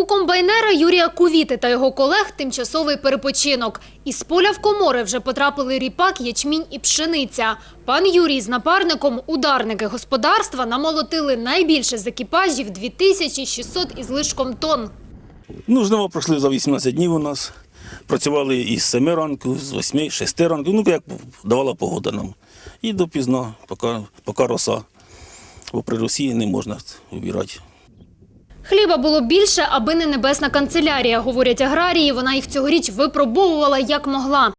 У комбайнера Юрія Кувіти та його колег тимчасовий перепочинок. Із поля в комори вже потрапили ріпак, ячмінь і пшениця. Пан Юрій з напарником, ударники господарства, намолотили найбільше з екіпажів 2600 із лишком тонн. Ну, жнива пройшли за 18 днів у нас. Працювали із 7 ранку, з 8, 6 ранку, ну як давала погода нам. І допізно, поки, поки роса. Бо при росі не можна вибирати. Хліба було більше, аби не небесна канцелярія, говорять аграрії. Вона їх цьогоріч випробовувала як могла.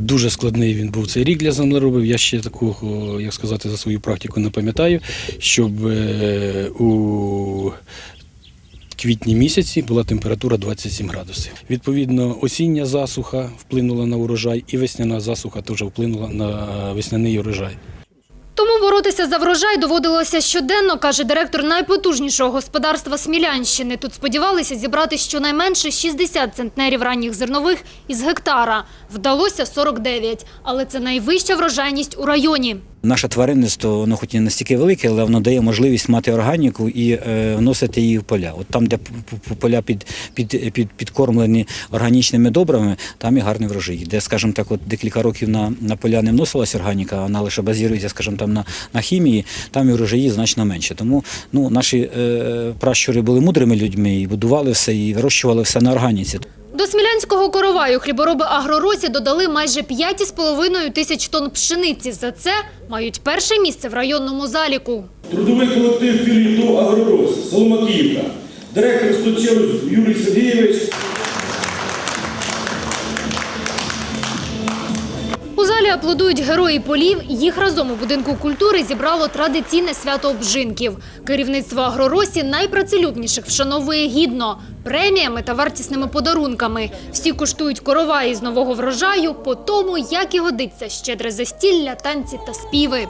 Дуже складний він був цей рік для землеробів. Я ще такого, як сказати, за свою практику не пам'ятаю, щоб е, у квітні місяці була температура 27 градусів. Відповідно, осіння засуха вплинула на урожай, і весняна засуха теж вплинула на весняний урожай. Боротися за врожай доводилося щоденно, каже директор найпотужнішого господарства Смілянщини. Тут сподівалися зібрати щонайменше 60 центнерів ранніх зернових із гектара. Вдалося 49, але це найвища врожайність у районі. Наше тваринництво, воно хоч і настільки велике, але воно дає можливість мати органіку і е, вносити її в поля. От там, де поля під, під, під, підкормлені органічними добривами, там і гарний врожай. Де, скажімо так, от декілька років на, на поля не вносилася органіка, вона лише базується, скажімо, там на, на хімії, там і врожаї значно менше. Тому ну, наші е, пращури були мудрими людьми і будували все, і вирощували все на органіці. До смілянського короваю хлібороби Агроросі додали майже 5,5 тисяч тонн пшениці. За це мають перше місце в районному заліку. Трудовий колектив філії ТОВ «Агророс», Соломакіївка, директор Сточевич Юрій Сергійович, аплодують герої полів. Їх разом у будинку культури зібрало традиційне свято обжинків. Керівництво Агроросі найпрацелюбніших вшановує гідно преміями та вартісними подарунками. Всі куштують корова із нового врожаю по тому, як і годиться щедре застілля, танці та співи.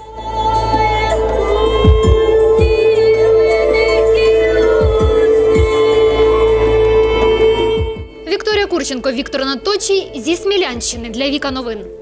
Вікторія Курченко, Віктор Наточій зі Смілянщини для Віка Новин.